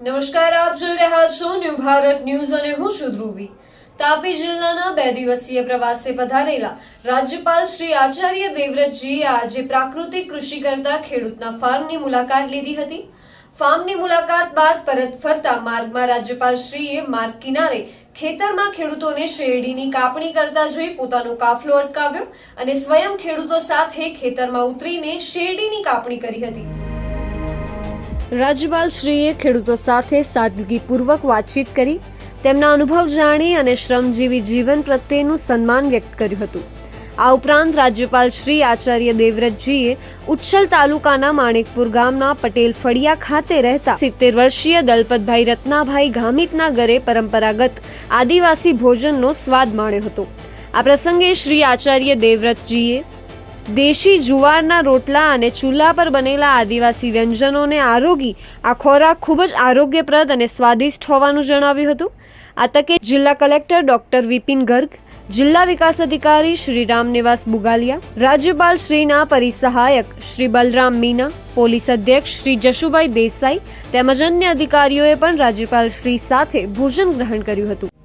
નમસ્કાર, આપ જોઈ રહ્યા છો ન્યૂ ભારત ન્યૂઝ અને હું છું ધ્રુવી. તાપી જિલ્લાના બે દિવસીય પ્રવાસે પધારેલા રાજ્યપાલ શ્રી આચાર્ય દેવવ્રતજીએ આજે પ્રાકૃતિક કૃષિ કરતા ખેડૂતના ફાર્મની મુલાકાત લીધી હતી. ફાર્મની મુલાકાત બાદ પરત ફરતા માર્ગમાં રાજ્યપાલ શ્રીએ માર્ગ કિનારે ખેતરમાં ખેડૂતોને શેરડીની કાપણી કરતા જોઈ પોતાનો કાફલો અટકાવ્યો અને સ્વયં ખેડૂતો સાથે ખેતરમાં ઉતરીને શેરડીની કાપણી કરી હતી. રાજ્યપાલ શ્રીએ ખેડૂતો સાથે સાદગીપૂર્વક વાતચીત કરી, તેમના અનુભવ જાણી અને શ્રમજીવી જીવન પ્રત્યેનું સન્માન વ્યક્ત કર્યું હતું. આ ઉપરાંત રાજ્યપાલ શ્રી આચાર્ય દેવવ્રતજીએ ઉચ્છલ તાલુકાના માણેકપુર ગામના પટેલ ફળિયા ખાતે રહેતા સિત્તેર વર્ષીય દલપતભાઈ રત્નાભાઈ ગામિતના ઘરે પરંપરાગત આદિવાસી ભોજનનો સ્વાદ માણ્યો હતો. આ પ્રસંગે શ્રી આચાર્ય દેવવ્રતજીએ દેશી જુવારના રોટલા અને ચૂલા પર બનેલા આદિવાસી વ્યંજનોને આરોગી, આ ખોરાક ખૂબ જ આરોગ્યપ્રદ અને સ્વાદિષ્ટ હોવાનું જણાવ્યું હતું. આ તકે જિલ્લા કલેક્ટર ડોક્ટર વિપિન ગર્ગ, જિલ્લા વિકાસ અધિકારી શ્રી રામનિવાસ બુગાલિયા, રાજ્યપાલ શ્રીના પરિસહાયક શ્રી બલરામ મીના, પોલીસ અધ્યક્ષ શ્રી જશુભાઈ દેસાઈ તેમજ અન્ય અધિકારીઓએ પણ રાજ્યપાલ શ્રી સાથે ભોજન ગ્રહણ કર્યું હતું.